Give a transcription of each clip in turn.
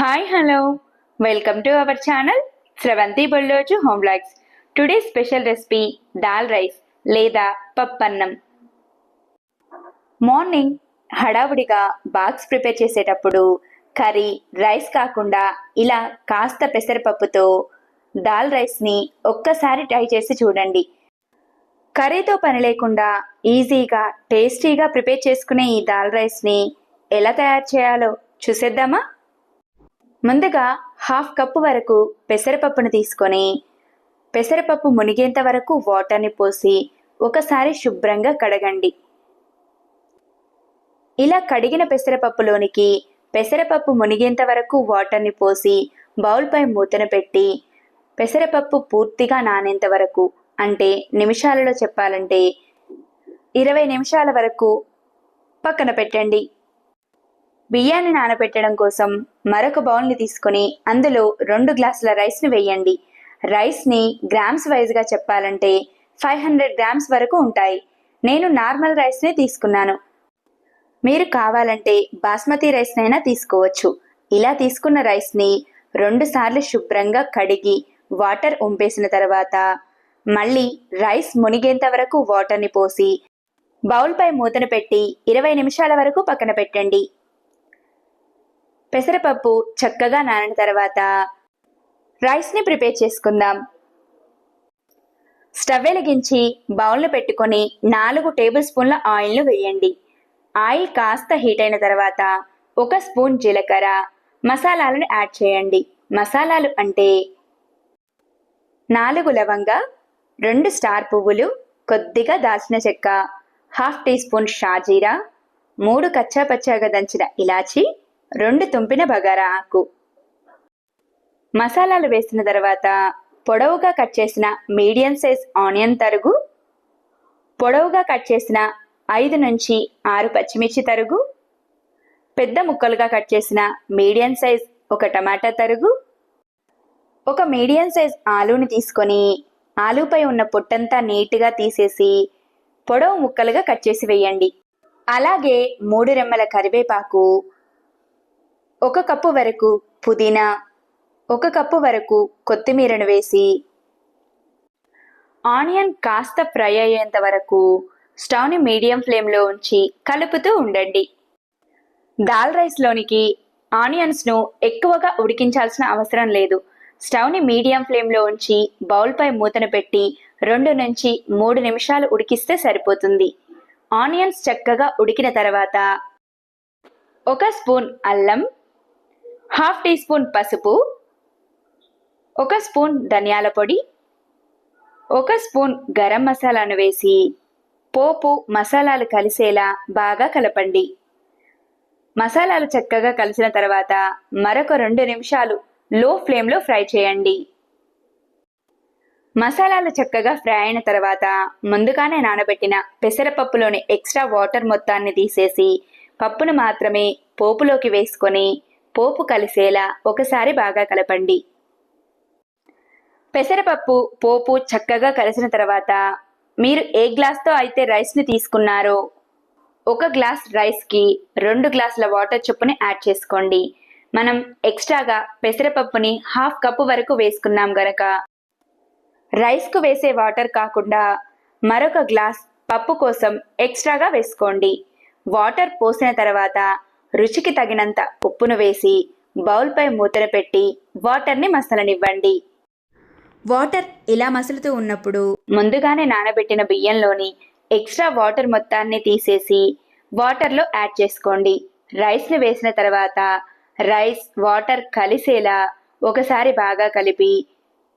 Hi hello welcome to our channel Sravanthi Bolloju home blogs today special recipe dal rice లేదా పప్పన్నం. Morning హడావుడిగా box prepare చేసేటప్పుడు curry rice కాకుండా ఇలా కాస్త పెసరపప్పుతో దాల్ రైస్ని ఒక్కసారి ట్రై చేసి చూడండి. కర్రీతో పని లేకుండా ఈజీగా టేస్టీగా ప్రిపేర్ చేసుకునే ఈ దాల్ రైస్ని ఎలా తయారు చేయాలో చూసేద్దామా? ముందుగా హాఫ్ కప్పు వరకు పెసరపప్పును తీసుకొని పెసరపప్పు మునిగేంత వరకు వాటర్ని పోసి ఒకసారి శుభ్రంగా కడగండి. ఇలా కడిగిన పెసరపప్పులోనికి పెసరపప్పు మునిగేంత వరకు వాటర్ని పోసి బౌల్పై మూతను పెట్టి పెసరపప్పు పూర్తిగా నానేంత వరకు అంటే నిమిషాలలో చెప్పాలంటే ఇరవై నిమిషాల వరకు పక్కన పెట్టండి. బియ్యాన్ని నానబెట్టడం కోసం మరొక బౌల్ని తీసుకొని అందులో రెండు గ్లాసుల రైస్ని వేయండి. రైస్ని గ్రామ్స్ వైజ్గా చెప్పాలంటే ఫైవ్ హండ్రెడ్ గ్రామ్స్ వరకు ఉంటాయి. నేను నార్మల్ రైస్నే తీసుకున్నాను. మీరు కావాలంటే బాస్మతి రైస్నైనా తీసుకోవచ్చు. ఇలా తీసుకున్న రైస్ని రెండుసార్లు శుభ్రంగా కడిగి వాటర్ ఉంపేసిన తర్వాత మళ్ళీ రైస్ మునిగేంత వరకు వాటర్ని పోసి బౌల్పై మూతను పెట్టి ఇరవై నిమిషాల వరకు పక్కన పెట్టండి. పెసరపప్పు చక్కగా నానిన తర్వాత రైస్ని ప్రిపేర్ చేసుకుందాం. స్టవ్ వెలిగించి బౌల్ను పెట్టుకొని నాలుగు టేబుల్ స్పూన్ల ఆయిల్ను వేయండి. ఆయిల్ కాస్త హీట్ అయిన తర్వాత ఒక స్పూన్ జీలకర్ర మసాలాలను యాడ్ చేయండి. మసాలాలు అంటే నాలుగు లవంగ రెండు స్టార్ పువ్వులు కొద్దిగా దాల్చిన చెక్క హాఫ్ టీ స్పూన్ షాజీరా మూడు కచ్చాపచ్చాగా దంచిన ఇలాచి రెండు తుంపిన బగారా ఆకు. మసాలాలు వేసిన తర్వాత పొడవుగా కట్ చేసిన మీడియం సైజ్ ఆనియన్ తరుగు పొడవుగా కట్ చేసిన ఐదు నుంచి ఆరు పచ్చిమిర్చి తరుగు పెద్ద ముక్కలుగా కట్ చేసిన మీడియం సైజ్ ఒక టమాటా తరుగు ఒక మీడియం సైజ్ ఆలూని తీసుకొని ఆలూపై ఉన్న పొట్టంతా నీట్గా తీసేసి పొడవు ముక్కలుగా కట్ చేసి వేయండి. అలాగే మూడు రెమ్మల కరివేపాకు ఒక కప్పు వరకు పుదీనా ఒక కప్పు వరకు కొత్తిమీరను వేసి ఆనియన్ కాస్త ఫ్రై అయ్యేంత వరకు స్టవ్ని మీడియం ఫ్లేమ్లో ఉంచి కలుపుతూ ఉండండి. దాల్ రైస్లోనికి ఆనియన్స్ను ఎక్కువగా ఉడికించాల్సిన అవసరం లేదు. స్టవ్ని మీడియం ఫ్లేమ్లో ఉంచి బౌల్పై మూతను పెట్టి రెండు నుంచి మూడు నిమిషాలు ఉడికిస్తే సరిపోతుంది. ఆనియన్స్ చక్కగా ఉడికిన తర్వాత ఒక స్పూన్ అల్లం హాఫ్ టీ స్పూన్ పసుపు ఒక స్పూన్ ధనియాల పొడి ఒక స్పూన్ గరం మసాలాను వేసి పోపు మసాలాలు కలిసేలా బాగా కలపండి. మసాలాలు చక్కగా కలిసిన తర్వాత మరొక రెండు నిమిషాలు లో ఫ్లేమ్లో ఫ్రై చేయండి. మసాలాలు చక్కగా ఫ్రై అయిన తర్వాత ముందుగానే నానబెట్టిన పెసరపప్పులోని ఎక్స్ట్రా వాటర్ మొత్తాన్ని తీసేసి పప్పును మాత్రమే పోపులోకి వేసుకొని పోపు కలిసేలా ఒకసారి బాగా కలపండి. పెసరపప్పు పోపు చక్కగా కలిసిన తర్వాత మీరు ఏ గ్లాస్తో అయితే రైస్ని తీసుకున్నారో ఒక గ్లాస్ రైస్కి రెండు గ్లాసుల వాటర్ చొప్పున యాడ్ చేసుకోండి. మనం ఎక్స్ట్రాగా పెసరపప్పుని హాఫ్ కప్పు వరకు వేసుకున్నాం గనక. రైస్కు వేసే వాటర్ కాకుండా మరొక గ్లాస్ పప్పు కోసం ఎక్స్ట్రాగా వేసుకోండి. వాటర్ పోసిన తర్వాత రుచికి తగినంత ఉప్పును వేసి బౌల్పై మూతను పెట్టి వాటర్ని మసలనివ్వండి. వాటర్ ఇలా మసులుతూ ఉన్నప్పుడు ముందుగానే నానబెట్టిన బియ్యంలోని ఎక్స్ట్రా వాటర్ మొత్తాన్ని తీసేసి వాటర్లో యాడ్ చేసుకోండి. రైస్ని వేసిన తర్వాత రైస్ వాటర్ కలిసేలా ఒకసారి బాగా కలిపి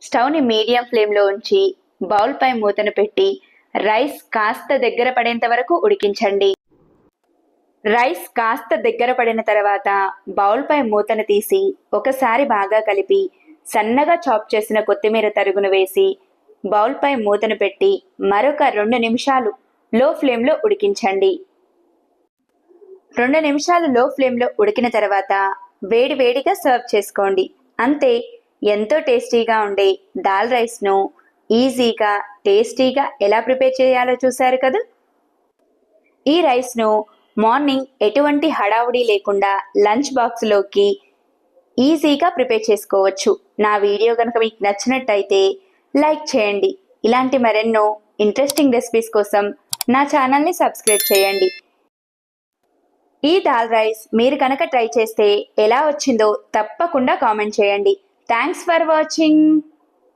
స్టవ్ని మీడియం ఫ్లేమ్లో ఉంచి బౌల్పై మూతను పెట్టి రైస్ కాస్త దగ్గర పడేంత వరకు ఉడికించండి. రైస్ కాస్త దగ్గర పడిన తర్వాత బౌల్పై మూతను తీసి ఒకసారి బాగా కలిపి సన్నగా చాప్ చేసిన కొత్తిమీర తరుగును వేసి బౌల్పై మూతను పెట్టి మరొక రెండు నిమిషాలు లో ఫ్లేమ్లో ఉడికించండి. రెండు నిమిషాలు లో ఫ్లేమ్లో ఉడికిన తర్వాత వేడి వేడిగా సర్వ్ చేసుకోండి. అంతే ఎంతో టేస్టీగా ఉండే దాల్ రైస్ను ఈజీగా టేస్టీగా ఎలా ప్రిపేర్ చేయాలో చూశారు కదా? ఈ రైస్ను మార్నింగ్ ఎటువంటి హడావుడి లేకుండా లంచ్ బాక్స్లోకి ఈజీగా ప్రిపేర్ చేసుకోవచ్చు. నా వీడియో కనుక మీకు నచ్చినట్టయితే లైక్ చేయండి. ఇలాంటి మరెన్నో ఇంట్రెస్టింగ్ రెసిపీస్ కోసం నా ఛానల్ని సబ్స్క్రైబ్ చేయండి. ఈ దాల్ రైస్ మీరు కనుక ట్రై చేస్తే ఎలా వచ్చిందో తప్పకుండా కామెంట్ చేయండి. Thanks for watching.